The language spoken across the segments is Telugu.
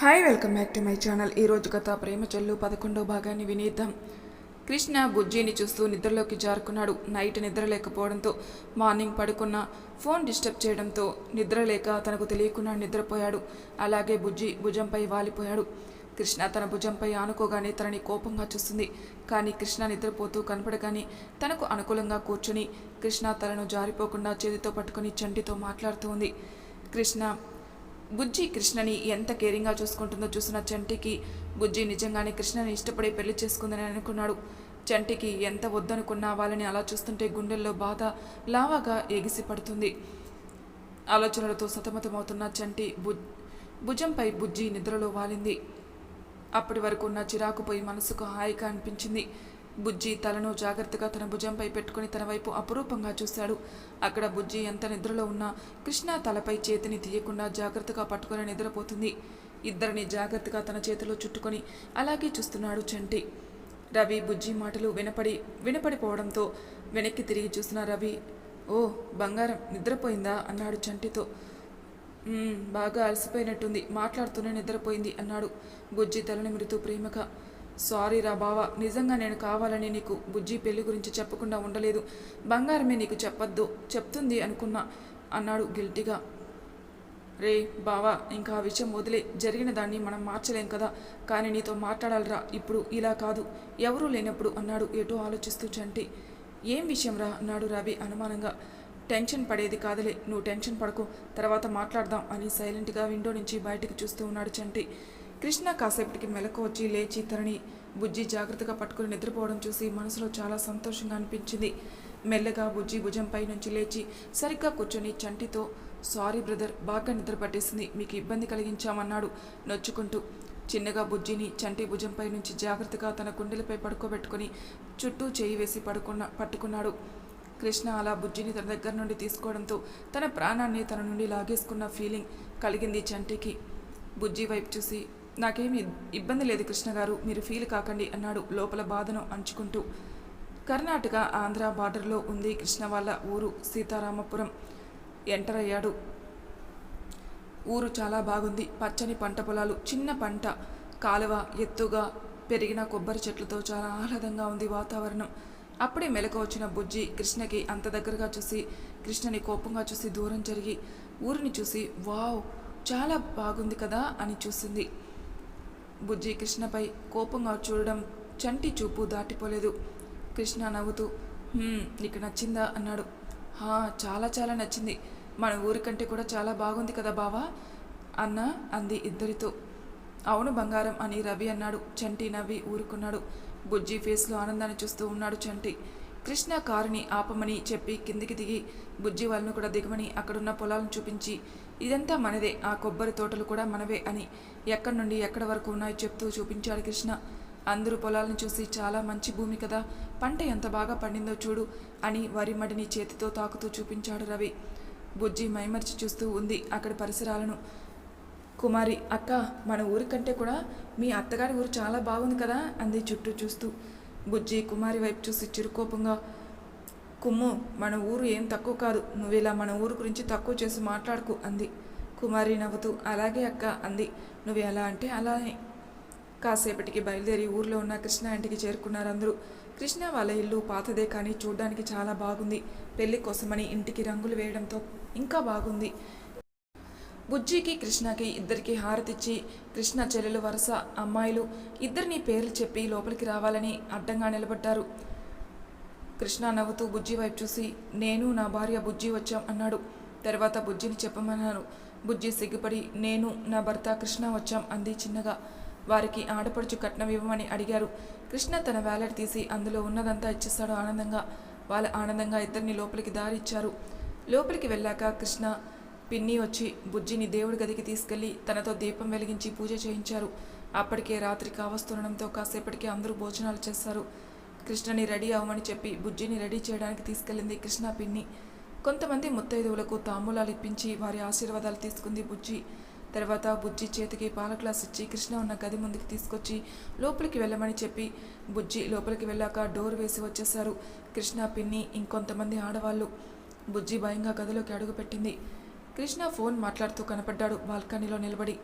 Hi welcome back to my channel. ఈరోజు కథ ప్రేమ చెల్లు పదకొండో భాగాన్ని వినేద్దాం. కృష్ణ బుజ్జిని చూస్తూ నిద్రలోకి జారుకున్నాడు. నైట్ నిద్ర లేకపోవడంతో మార్నింగ్ పడుకున్న ఫోన్ డిస్టర్బ్ చేయడంతో నిద్ర లేక తనకు తెలియకుండా నిద్రపోయాడు. అలాగే బుజ్జి భుజంపై వాలిపోయాడు. కృష్ణ తన భుజంపై ఆనుకోగానే తనని కోపంగా చూస్తుంది. కానీ కృష్ణ నిద్రపోతూ కనపడగానే తనకు అనుకూలంగా కూర్చుని కృష్ణ తలను జారిపోకుండా చేతితో పట్టుకుని చంటితో మాట్లాడుతూ ఉంది. కృష్ణ బుజ్జి కృష్ణని ఎంత కేరింగ్గా చూసుకుంటుందో చూసిన చంటికి బుజ్జి నిజంగానే కృష్ణని ఇష్టపడి పెళ్ళి చేసుకుందని అనుకున్నాడు. చంటికి ఎంత వద్దనుకున్నా వాళ్ళని అలా చూస్తుంటే గుండెల్లో బాధ లావాగా ఎగిసి పడుతుంది. ఆలోచనలతో సతమతమవుతున్న చంటి బు భుజంపై బుజ్జి నిద్రలో వాలింది. అప్పటి వరకు ఉన్న చిరాకు పోయి మనసుకు హాయిగా అనిపించింది. బుజ్జి తలను జాగ్రత్తగా తన భుజంపై పెట్టుకుని తన వైపు అపురూపంగా చూశాడు. అక్కడ బుజ్జి ఎంత నిద్రలో ఉన్నా కృష్ణ తలపై చేతిని తీయకుండా జాగ్రత్తగా పట్టుకొని నిద్రపోతుంది. ఇద్దరిని జాగ్రత్తగా తన చేతిలో చుట్టుకొని అలాగే చూస్తున్నాడు చంటి. రవి బుజ్జి మాటలు వినపడి వినపడిపోవడంతో వెనక్కి తిరిగి చూసిన రవి ఓ బంగారం నిద్రపోయిందా? అన్నాడు చంటితో. బాగా అలసిపోయినట్టుంది మాట్లాడుతూనే నిద్రపోయింది అన్నాడు బుజ్జి తలని మృతు ప్రేమగా. సారీ రా బావా నిజంగా నేను కావాలని నీకు బుజ్జి పెళ్ళి గురించి చెప్పకుండా ఉండలేదు. బంగారమే నీకు చెప్పొద్దు చెప్తుంది అనుకున్నా అన్నాడు గిల్టీగా. రే బావా ఇంకా ఆ విషయం వదిలే జరిగిన దాన్ని మనం మార్చలేం కదా కానీ నీతో మాట్లాడాలిరా ఇప్పుడు ఇలా కాదు ఎవరూ లేనప్పుడు అన్నాడు ఎటో ఆలోచిస్తూ చంటి. ఏం విషయం రా అన్నాడు రవి అనుమానంగా. టెన్షన్ పడేది కాదులే నువ్వు టెన్షన్ పడకు తర్వాత మాట్లాడదాం అని సైలెంట్గా విండో నుంచి బయటికి చూస్తూ ఉన్నాడు చంటి. కృష్ణ కాసేపటికి మెలకు వచ్చి లేచి తనని బుజ్జి జాగ్రత్తగా పట్టుకుని నిద్రపోవడం చూసి మనసులో చాలా సంతోషంగా అనిపించింది. మెల్లగా బుజ్జి భుజంపై నుంచి లేచి సరిగ్గా కూర్చొని చంటితో సారీ బ్రదర్ బాగా నిద్ర పట్టేసింది మీకు ఇబ్బంది కలిగించామన్నాడు నొచ్చుకుంటూ. చిన్నగా బుజ్జిని చంటి భుజంపై నుంచి జాగ్రత్తగా తన గుండెలపై పడుకోబెట్టుకుని చుట్టూ చేయి వేసి పడుకున్న పట్టుకున్నాడు. కృష్ణ అలా బుజ్జిని తన దగ్గర నుండి తీసుకోవడంతో తన ప్రాణాన్ని తన నుండి లాగేసుకున్న ఫీలింగ్ కలిగింది చంటికి. బుజ్జి వైపు చూసి నాకేమి ఇబ్బంది లేదు కృష్ణ గారు మీరు ఫీల్ కాకండి అన్నాడు లోపల బాధను అంచుకుంటూ. కర్ణాటక ఆంధ్ర బార్డర్లో ఉంది కృష్ణ వాళ్ళ ఊరు సీతారామపురం. ఎంటర్ అయ్యాడు. ఊరు చాలా బాగుంది పచ్చని పంట పొలాలు చిన్న పంట. కాలువ ఎత్తుగా పెరిగిన కొబ్బరి చెట్లతో చాలా ఆహ్లాదంగా ఉంది వాతావరణం. అప్పుడే మెలకు వచ్చిన బుజ్జి కృష్ణకి అంత దగ్గరగా చూసి కృష్ణని కోపంగా చూసి దూరం జరిగి ఊరిని చూసి వావ్ చాలా బాగుంది కదా అని చూసింది. బుజ్జి కృష్ణపై కోపంగా చూడడం చంటి చూపు దాటిపోలేదు. కృష్ణ నవ్వుతూ నీకు నచ్చిందా? అన్నాడు. హా చాలా చాలా నచ్చింది. మన ఊరి కంటే కూడా చాలా బాగుంది కదా బావా? అన్న అంది ఇద్దరితో. అవును బంగారం అని రవి అన్నాడు. చంటి నవ్వి ఊరుకున్నాడు. బుజ్జి ఫేస్లో ఆనందాన్ని చూస్తూ ఉన్నాడు చంటి. కృష్ణ కారుని ఆపమని చెప్పి కిందికి దిగి బుజ్జి వాళ్ళను కూడా దిగమని అక్కడున్న పొలాలను చూపించి ఇదంతా మనదే. ఆ కొబ్బరి తోటలు కూడా మనవే అని ఎక్కడి నుండి ఎక్కడి వరకు ఉన్నాయో చెప్తూ చూపించాడు కృష్ణ. అందరూ పొలాలను చూసి చాలా మంచి భూమి కదా. పంట ఎంత బాగా పండిందో చూడు అని వరి మడిని చేతితో తాకుతూ చూపించాడు రవి. బుజ్జి మైమర్చి చూస్తూ ఉంది అక్కడి పరిసరాలను. కుమారి అక్క మన ఊరి కంటే కూడా మీ అత్తగారి ఊరు చాలా బాగుంది కదా? అంది చుట్టూ చూస్తూ. బుజ్జి కుమారి వైపు చూసి చిరుకోపంగా కుమ్ము మన ఊరు ఏం తక్కువ కాదు. నువ్వేలా మన ఊరు గురించి తక్కువ చేసి మాట్లాడుకు అంది. కుమారి నవ్వుతూ అలాగే అక్క అంది. నువ్వు ఎలా అంటే అలానే. కాసేపటికి బయలుదేరి ఊర్లో ఉన్న కృష్ణ ఇంటికి చేరుకున్నారు అందరూ. కృష్ణ వాళ్ళ ఇల్లు పాతదే కానీ చూడ్డానికి చాలా బాగుంది. పెళ్ళి కోసమని ఇంటికి రంగులు వేయడంతో ఇంకా బాగుంది. బుజ్జికి కృష్ణకి ఇద్దరికి హారతిచ్చి కృష్ణ చెల్లెలు వరుస అమ్మాయిలు ఇద్దరిని పేర్లు చెప్పి లోపలికి రావాలని అడ్డంగా నిలబడ్డారు. కృష్ణ నవ్వుతూ బుజ్జి వైపు చూసి నేను నా భార్య బుజ్జి వచ్చాం అన్నాడు. తర్వాత బుజ్జిని చెప్పమన్నాను. బుజ్జి సిగ్గుపడి నేను నా భర్త కృష్ణ వచ్చాం అంది చిన్నగా. వారికి ఆడపడుచు కట్నం ఇవ్వమని అడిగారు. కృష్ణ తన వ్యాలెట్ తీసి అందులో ఉన్నదంతా ఇచ్చేస్తాడు ఆనందంగా. వాళ్ళ ఆనందంగా ఇద్దరిని లోపలికి దారి ఇచ్చారు లోపలికి వెళ్ళాక కృష్ణ పిన్ని వచ్చి బుజ్జిని దేవుడి గదికి తీసుకెళ్ళి తనతో దీపం వెలిగించి పూజ చేయించారు. అప్పటికే రాత్రి కావస్తుండడంతో కాసేపటికి అందరూ భోజనాలు చేస్తారు. కృష్ణని రెడీ అవ్వమని చెప్పి బుజ్జిని రెడీ చేయడానికి తీసుకెళ్ళింది కృష్ణ పిన్ని. కొంతమంది ముత్తైదువులకు తాంబూలాలు ఇప్పించి వారి ఆశీర్వాదాలు తీసుకుంది బుజ్జి. తర్వాత బుజ్జి చేతికి పాల గ్లాస్ ఇచ్చి కృష్ణ ఉన్న గది ముందుకు తీసుకొచ్చి లోపలికి వెళ్ళమని చెప్పి బుజ్జి లోపలికి వెళ్ళాక డోర్ వేసి వచ్చేశారు కృష్ణ పిన్ని ఇంకొంతమంది ఆడవాళ్ళు. బుజ్జి భయంగా గదిలోకి అడుగుపెట్టింది కృష్ణ ఫోన్ మాట్లాడుతూ కనపడ్డాడు బాల్కనీలో నిలబడి.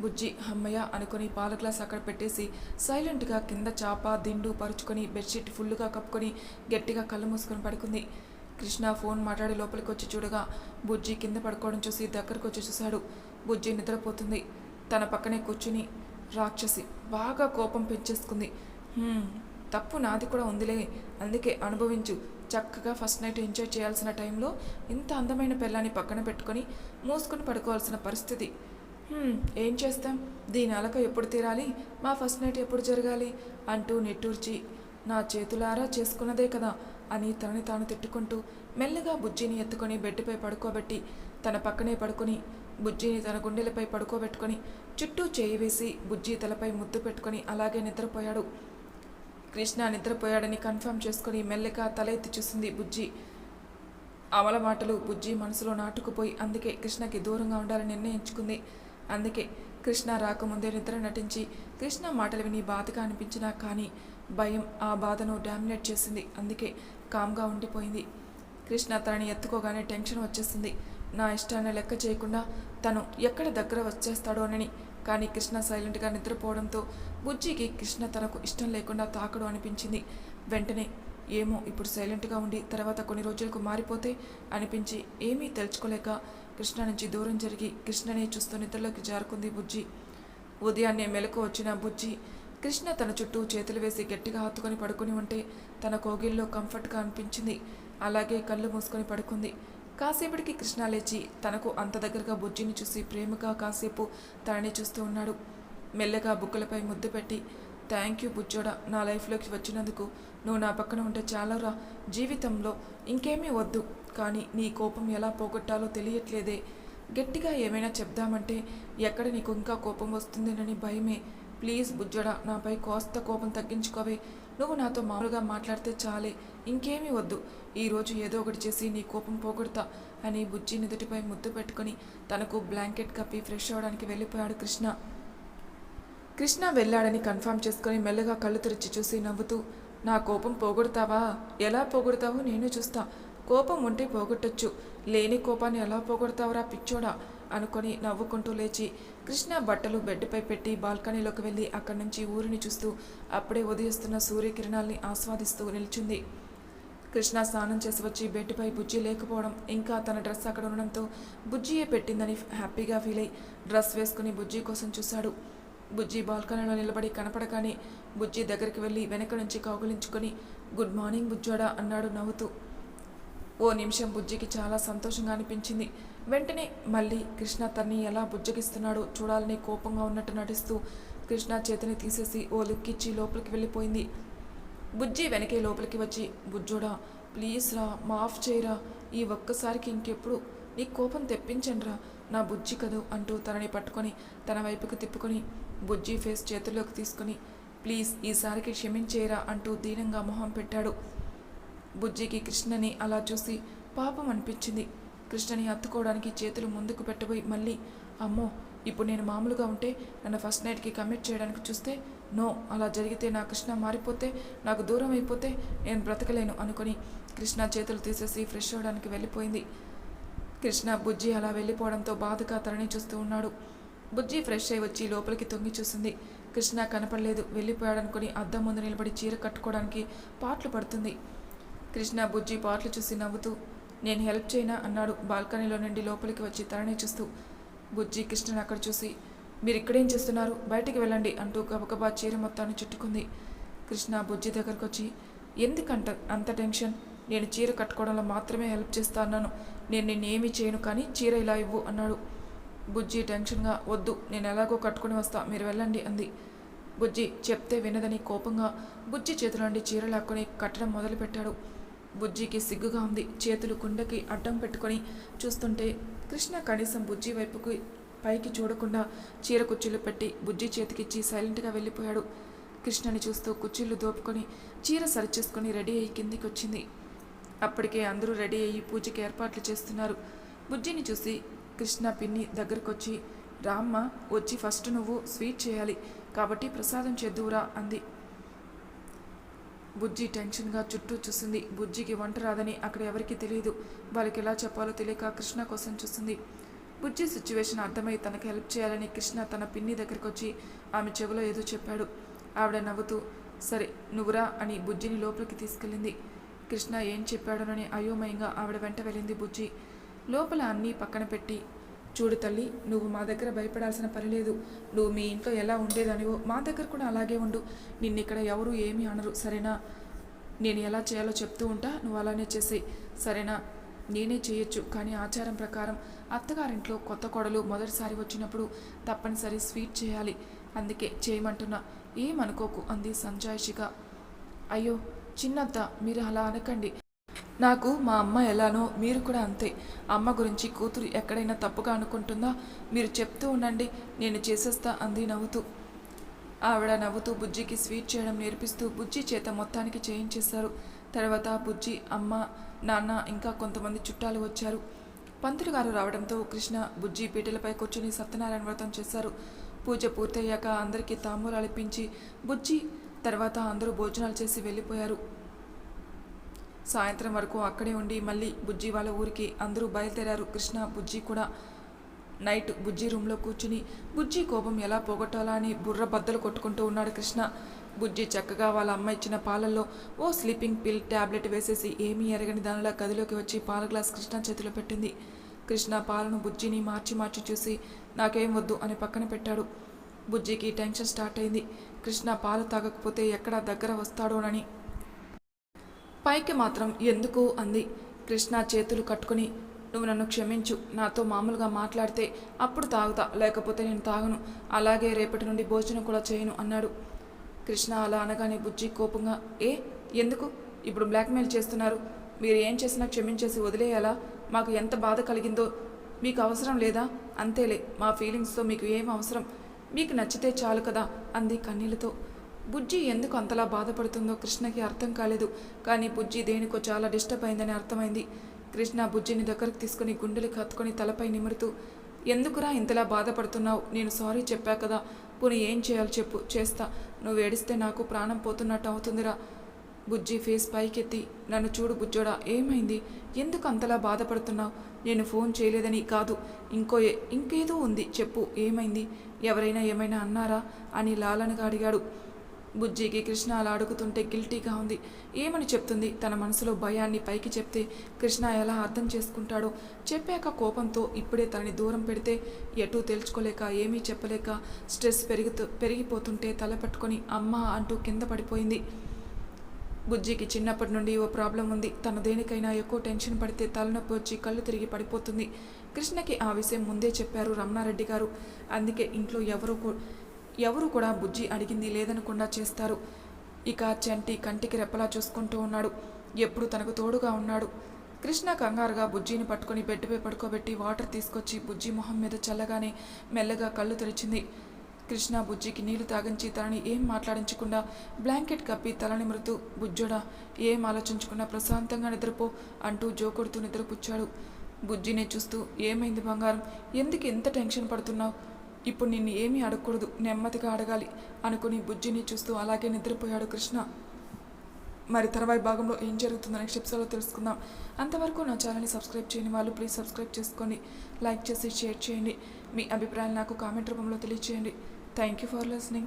బుజ్జి అమ్మయ్య అనుకుని పాల గ్లాస్ అక్కడ పెట్టేసి సైలెంట్గా కింద చాప దిండు పరుచుకొని బెడ్షీట్ ఫుల్గా కప్పుకొని గట్టిగా కళ్ళు మూసుకొని పడుకుంది. కృష్ణ ఫోన్ మాట్లాడి లోపలికి వచ్చి చూడగా బుజ్జి కింద పడుకోవడం చూసి దగ్గరకు వచ్చి చూశాడు. బుజ్జి నిద్రపోతుంది. తన పక్కనే కూర్చుని రాక్షసి బాగా కోపం పెంచేసుకుంది. తప్పు నాది కూడా ఉందిలే. అందుకే అనుభవించు. చక్కగా ఫస్ట్ నైట్ ఎంజాయ్ చేయాల్సిన టైంలో ఇంత అందమైన పిల్లాన్ని పక్కన పెట్టుకొని మూసుకొని పడుకోవాల్సిన పరిస్థితి. ఏం చేస్తాం? దీని అలక ఎప్పుడు తీరాలి? మా ఫస్ట్ నైట్ ఎప్పుడు జరగాలి? అంటూ నిట్టూర్చి నా చేతులారా చేసుకున్నదే కదా అని తనని తాను తిట్టుకుంటూ మెల్లగా బుజ్జిని ఎత్తుకొని బెడ్పై పడుకోబెట్టి తన పక్కనే పడుకొని బుజ్జిని తన గుండెలపై పడుకోబెట్టుకొని చుట్టూ చేయి వేసి బుజ్జి తలపై ముద్దు పెట్టుకొని అలాగే నిద్రపోయాడు. కృష్ణ నిద్రపోయాడని కన్ఫర్మ్ చేసుకొని మెల్లగా తల ఎత్తి చూసింది బుజ్జి. అమల మాటలు బుజ్జి మనసులో నాటుకుపోయి అందుకే కృష్ణకి దూరంగా ఉండాలని నిర్ణయించుకుంది. అందుకే కృష్ణ రాకముందే నిద్ర నటించి కృష్ణ మాటలు విని బాధగా అనిపించినా కానీ భయం ఆ బాధను డామినేట్ చేసింది. అందుకే కామ్గా ఉండిపోయింది. కృష్ణ తనని ఎత్తుకోగానే టెన్షన్ వచ్చేసింది. నా ఇష్టాన్ని లెక్క చేయకుండా తను ఎక్కడ దగ్గర వచ్చేస్తాడో అని కానీ కృష్ణ సైలెంట్గా నిద్రపోవడంతో బుజ్జికి కృష్ణ తనకు ఇష్టం లేకుండా తాకడు అనిపించింది. వెంటనే ఏమో ఇప్పుడు సైలెంట్గా ఉండి తర్వాత కొన్ని రోజులకు మారిపోతే అనిపించి ఏమీ తెలుసుకోలేక కృష్ణ నుంచి దూరం జరిగి కృష్ణనే చూస్తూ నిద్రలోకి జారుకుంది బుజ్జి. ఉదయాన్నే మెలకు వచ్చిన బుజ్జి కృష్ణ తన చుట్టూ చేతులు వేసి గట్టిగా హత్తుకొని పడుకుని ఉంటే తన కోగిల్లో కంఫర్ట్గా అనిపించింది. అలాగే కళ్ళు మూసుకొని పడుకుంది. కాసేపటికి కృష్ణ లేచి తనకు అంత దగ్గరగా బుజ్జిని చూసి ప్రేమగా కాసేపు తనని చూస్తూ ఉన్నాడు. మెల్లగా బుగ్గలపై ముద్దు పెట్టి థ్యాంక్ యూ బుజ్జోడ నా లైఫ్లోకి వచ్చినందుకు నువ్వు నా పక్కన ఉంటే చాలరా. జీవితంలో ఇంకేమీ వద్దు. కానీ నీ కోపం ఎలా పోగొట్టాలో తెలియట్లేదే. గట్టిగా ఏమైనా చెప్దామంటే ఎక్కడ నీకు ఇంకా కోపం వస్తుందేనని భయమే. ప్లీజ్ బుజ్జడా నాపై కోస్త కోపం తగ్గించుకోవే. నువ్వు నాతో మామూలుగా మాట్లాడితే చాలే. ఇంకేమీ వద్దు. ఈరోజు ఏదో ఒకటి చేసి నీ కోపం పోగొడతా అని బుజ్జి నుదుటిపై ముద్దు పెట్టుకొని తనకు బ్లాంకెట్ కప్పి ఫ్రెష్ అవ్వడానికి వెళ్ళిపోయాడు కృష్ణ. కృష్ణ వెళ్ళాడని కన్ఫర్మ్ చేసుకొని మెల్లగా కళ్ళు తెరిచి చూసి నవ్వుతూ నా కోపం పోగొడతావా? ఎలా పోగొడతావో నేను చూస్తా. కోపం ఉంటే పోగొట్టొచ్చు. లేని కోపాన్ని ఎలా పోగొడతావురా పిచ్చోడా? అనుకొని నవ్వుకుంటూ లేచి కృష్ణ బట్టలు బెడ్పై పెట్టి బాల్కనీలోకి వెళ్ళి అక్కడి నుంచి ఊరిని చూస్తూ అప్పుడే ఉదయిస్తున్న సూర్యకిరణాల్ని ఆస్వాదిస్తూ నిల్చుంది. కృష్ణ స్నానం చేసి వచ్చి బెడ్పై బుజ్జి లేకపోవడం ఇంకా తన డ్రెస్ అక్కడ ఉండడంతో బుజ్జియే పెట్టిందని హ్యాపీగా ఫీల్ అయి డ్రెస్ వేసుకుని బుజ్జి కోసం చూశాడు. బుజ్జి బాల్కనీలో నిలబడి కనపడగానే బుజ్జి దగ్గరికి వెళ్ళి వెనక నుంచి కౌగులించుకొని గుడ్ మార్నింగ్ బుజ్జోడా అన్నాడు నవ్వుతూ. ఓ నిమిషం బుజ్జికి చాలా సంతోషంగా అనిపించింది. వెంటనే మళ్ళీ కృష్ణ తన్ని ఎలా బుజ్జగిస్తున్నాడో చూడాలని కోపంగా ఉన్నట్టు నటిస్తూ కృష్ణ చేతిని తీసేసి ఓ లుక్కిచ్చి లోపలికి వెళ్ళిపోయింది. బుజ్జి వెనకే లోపలికి వచ్చి బుజ్జోడా ప్లీజ్ రా మాఫ్ చేయరా ఈ ఒక్కసారికి ఇంకెప్పుడు? నీ కోపం తెప్పించండిరా నా బుజ్జి కదూ అంటూ తనని పట్టుకొని తన వైపుకు తిప్పుకొని బుజ్జి ఫేస్ చేతుల్లోకి తీసుకొని ప్లీజ్ ఈసారికి క్షమించేయరా అంటూ దీనంగా మొహం పెట్టాడు. బుజ్జికి కృష్ణని అలా చూసి పాపం అనిపించింది. కృష్ణని హత్తుకోవడానికి చేతులు ముందుకు పెట్టబోయి మళ్ళీ అమ్మో ఇప్పుడు నేను మామూలుగా ఉంటే నన్ను ఫస్ట్ నైట్కి కమిట్ చేయడానికి చూస్తే నో అలా జరిగితే నా కృష్ణ మారిపోతే నాకు దూరం అయిపోతే నేను బ్రతకలేను అనుకొని కృష్ణ చేతులు తీసేసి ఫ్రెష్ అవ్వడానికి వెళ్ళిపోయింది. కృష్ణ బుజ్జి అలా వెళ్ళిపోవడంతో బాధగా తరణి చూస్తూ ఉన్నాడు. బుజ్జి ఫ్రెష్ అయి వచ్చి లోపలికి తొంగి చూసింది. కృష్ణ కనపడలేదు. వెళ్ళిపోయాడనుకుని అద్దం ముందు నిలబడి చీర కట్టుకోవడానికి పాటలు పడుతుంది. కృష్ణ బుజ్జి పాటలు చూసి నవ్వుతూ నేను హెల్ప్ చేయనా? అన్నాడు బాల్కనీలో నుండి లోపలికి వచ్చి తరణి చూస్తూ. బుజ్జి కృష్ణను అక్కడ చూసి మీరు ఇక్కడేం చేస్తున్నారు? బయటికి వెళ్ళండి అంటూ గబగబా చీర మొత్తాన్ని చుట్టుకుంది. కృష్ణ బుజ్జి దగ్గరకు వచ్చి ఎందుకంట అంత టెన్షన్? నేను చీర కట్టుకోవడంలో మాత్రమే హెల్ప్ చేస్తా అన్నాను. నేను నిన్నేమీ చేయను కానీ చీర ఇలా ఇవ్వు అన్నాడు. బుజ్జి టెన్షన్గా వద్దు నేను ఎలాగో కట్టుకుని వస్తా మీరు వెళ్ళండి అంది. బుజ్జి చెప్తే వినదని కోపంగా బుజ్జి చేతుల నుండి చీర లాక్కొని కట్టడం మొదలుపెట్టాడు. బుజ్జికి సిగ్గుగా ఉంది. చేతులు కుండకి అడ్డం పెట్టుకొని చూస్తుంటే కృష్ణ కనీసం బుజ్జి వైపుకి పైకి చూడకుండా చీర కుర్చీలు పెట్టి బుజ్జి చేతికిచ్చి సైలెంట్గా వెళ్ళిపోయాడు. కృష్ణని చూస్తూ కుర్చీలు దోపుకొని చీర సరిచేసుకొని రెడీ అయ్యి కిందికి వచ్చింది అప్పటికే అందరూ రెడీ అయ్యి పూజకి ఏర్పాట్లు చేస్తున్నారు. బుజ్జిని చూసి కృష్ణ పిన్ని దగ్గరకొచ్చి రామ్మ వచ్చి ఫస్ట్ నువ్వు స్వీట్ చేయాలి కాబట్టి ప్రసాదం చేద్దువురా అంది. బుజ్జి టెన్షన్గా చుట్టూ చూసింది. బుజ్జికి వంట రాదని అక్కడ ఎవరికీ తెలియదు వాళ్ళకి ఎలా చెప్పాలో తెలియక కృష్ణ కోసం చూసింది. బుజ్జి సిచ్యువేషన్ అర్థమై తనకు హెల్ప్ చేయాలని కృష్ణ తన పిన్ని దగ్గరికి వచ్చి ఆమె చెవిలో ఏదో చెప్పాడు. ఆవిడ నవ్వుతూ సరే నువ్వురా అని బుజ్జిని లోపలికి తీసుకెళ్ళింది. కృష్ణ ఏం చెప్పాడోనని అయోమయంగా ఆవిడ వెంట వెళ్ళింది బుజ్జి. లోపల అన్నీ పక్కన పెట్టి చూడు తల్లి నువ్వు మా దగ్గర భయపడాల్సిన పని లేదు. నువ్వు మీ ఇంట్లో ఎలా ఉండేదానివో మా దగ్గర కూడా అలాగే ఉండు. నిన్ను ఇక్కడ ఎవరు ఏమీ అనరు సరేనా? నేను ఎలా చేయాలో చెప్తూ ఉంటా నువ్వు అలానే చేసేయి. సరేనా? నేనే చేయొచ్చు కానీ ఆచారం ప్రకారం అత్తగారింట్లో కొత్త కొడలు మొదటిసారి వచ్చినప్పుడు తప్పనిసరి స్వీట్ చేయాలి. అందుకే చేయమంటున్నా. ఏమనుకోకు అంది సంజాయిషిగా. అయ్యో చిన్నత్త మీరు అలా అనకండి. నాకు మా అమ్మ ఎలానో మీరు కూడా అంతే. అమ్మ గురించి కూతురు ఎక్కడైనా తప్పుగా అనుకుంటుందా? మీరు చెప్తూ ఉండండి నేను చేసేస్తా అంది నవ్వుతూ. ఆవిడ నవ్వుతూ బుజ్జికి స్వీట్ చేయడం నేర్పిస్తూ బుజ్జి చేత మొత్తానికి చేయించేశారు. తర్వాత బుజ్జి అమ్మ నాన్న ఇంకా కొంతమంది చుట్టాలు వచ్చారు. పంతులు గారు రావడంతో కృష్ణ బుజ్జి పీటలపై కూర్చుని సత్యనారాయణ వ్రతం చేశారు. పూజ పూర్తయ్యాక అందరికీ తాంబూలాలు ఇప్పించి బుజ్జి తర్వాత అందరూ భోజనాలు చేసి వెళ్ళిపోయారు. సాయంత్రం వరకు అక్కడే ఉండి మళ్ళీ బుజ్జి వాళ్ళ ఊరికి అందరూ బయలుదేరారు. కృష్ణ బుజ్జి కూడా నైట్ బుజ్జి రూమ్లో కూర్చుని బుజ్జి కోపం ఎలా పోగొట్టాలా? అని బుర్ర బద్దలు కొట్టుకుంటూ ఉన్నాడు కృష్ణ. బుజ్జి చక్కగా వాళ్ళ అమ్మ ఇచ్చిన పాలల్లో ఓ స్లీపింగ్ పిల్ ట్యాబ్లెట్ వేసేసి ఏమీ ఎరగని దానిలా గదిలోకి వచ్చి పాల గ్లాస్ కృష్ణ చేతిలో పెట్టింది. కృష్ణ పాలను బుజ్జిని మార్చి మార్చి చూసి నాకేం వద్దు అని పక్కన పెట్టాడు. బుజ్జికి టెన్షన్ స్టార్ట్ అయింది. కృష్ణ పాలు తాగకపోతే ఎక్కడ దగ్గర వస్తాడోనని పైకి మాత్రం ఎందుకు అంది. కృష్ణ చేతులు కట్టుకుని నువ్వు నన్ను క్షమించు నాతో మామూలుగా మాట్లాడితే అప్పుడు తాగుతా లేకపోతే నేను తాగను. అలాగే రేపటి నుండి భోజనం కూడా చేయను అన్నాడు. కృష్ణ అలా అనగానే బుజ్జి కోపంగా ఏ ఎందుకు? ఇప్పుడు బ్లాక్మెయిల్ చేస్తున్నారు. మీరు ఏం చేసినా క్షమించేసి వదిలేయాలా? మాకు ఎంత బాధ కలిగిందో మీకు అవసరం లేదా? అంతేలే మా ఫీలింగ్స్తో మీకు ఏం అవసరం? మీకు నచ్చితే చాలు కదా అంది కన్నీళ్ళతో బుజ్జి ఎందుకు అంతలా బాధపడుతుందో కృష్ణకి అర్థం కాలేదు. కానీ బుజ్జి దేనికో చాలా డిస్టర్బ్ అయిందని అర్థమైంది. కృష్ణ బుజ్జిని దగ్గరకు తీసుకుని గుండెలు కత్తుకొని తలపై నిమురుతూ ఎందుకురా ఇంతలా బాధపడుతున్నావు? నేను సారీ చెప్పా కదా. పోనీ ఏం చేయాలో చెప్పు. చేస్తా. నువ్వు ఏడిస్తే నాకు ప్రాణం పోతున్నట్టు అవుతుందిరా. బుజ్జి ఫేస్ పైకెత్తి నన్ను చూడు బుజ్జోడా ఏమైంది? ఎందుకు అంతలా బాధపడుతున్నావు? నేను ఫోన్ చేయలేదని కాదు. ఇంకో ఏ- ఇంకేదో ఉంది. చెప్పు ఏమైంది? ఎవరైనా ఏమైనా అన్నారా? అని లాలనగా అడిగాడు. బుజ్జికి కృష్ణ అలా అడుగుతుంటే గిల్టీగా ఉంది. ఏమని చెప్తుంది? తన మనసులో భయాన్ని పైకి చెప్తే కృష్ణ ఎలా అర్థం చేసుకుంటాడో చెప్పాక కోపంతో ఇప్పుడే తనని దూరం పెడితే ఎటూ తెలుసుకోలేక ఏమీ చెప్పలేక స్ట్రెస్ పెరుగుతూ పెరిగిపోతుంటే తల పట్టుకొని అమ్మ అంటూ కింద పడిపోయింది. బుజ్జికి చిన్నప్పటి నుండి ఓ ప్రాబ్లం ఉంది. తను దేనికైనా ఎక్కువ టెన్షన్ పడితే తలనొప్పి వచ్చి కళ్ళు తిరిగి పడిపోతుంది. కృష్ణకి ఆ విషయం ముందే చెప్పారు రమణారెడ్డి గారు. అందుకే ఇంట్లో ఎవరు ఎవరు కూడా బుజ్జి అడిగింది లేదనకుండా చేస్తారు. ఇక చంటి కంటికి రెప్పలా చూసుకుంటూ ఉన్నాడు. ఎప్పుడు తనకు తోడుగా ఉన్నాడు. కృష్ణ కంగారుగా బుజ్జిని పట్టుకొని బెడ్పై పడుకోబెట్టి వాటర్ తీసుకొచ్చి బుజ్జి మొహం మీద చల్లగానే మెల్లగా కళ్ళు తెరిచింది. కృష్ణ బుజ్జికి నీళ్ళు తాగించి తనని ఏం మాట్లాడించకుండా బ్లాంకెట్ కప్పి తలని మృతు బుజ్జోడా ఏం ఆలోచించకుండా ప్రశాంతంగా నిద్రపో అంటూ జోకొడుతూ నిద్రపుచ్చాడు. బుజ్జిని చూస్తూ ఏమైంది బంగారం? ఎందుకు ఎంత టెన్షన్ పడుతున్నావు? ఇప్పుడు నిన్ను ఏమీ అడగకూడదు నెమ్మదిగా అడగాలి అనుకుని బుజ్జిని చూస్తూ అలాగే నిద్రపోయాడు కృష్ణ. మరి తర్వాయి భాగంలో ఏం జరుగుతుందో నెక్స్ట్ ఎపిసోడ్లో తెలుసుకుందాం. అంతవరకు నా ఛానల్ని సబ్స్క్రైబ్ చేయని వాళ్ళు ప్లీజ్ సబ్స్క్రైబ్ చేసుకోండి. లైక్ చేసి షేర్ చేయండి. మీ అభిప్రాయాలు నాకు కామెంట్ రూపంలో తెలియచేయండి. Thank you for listening.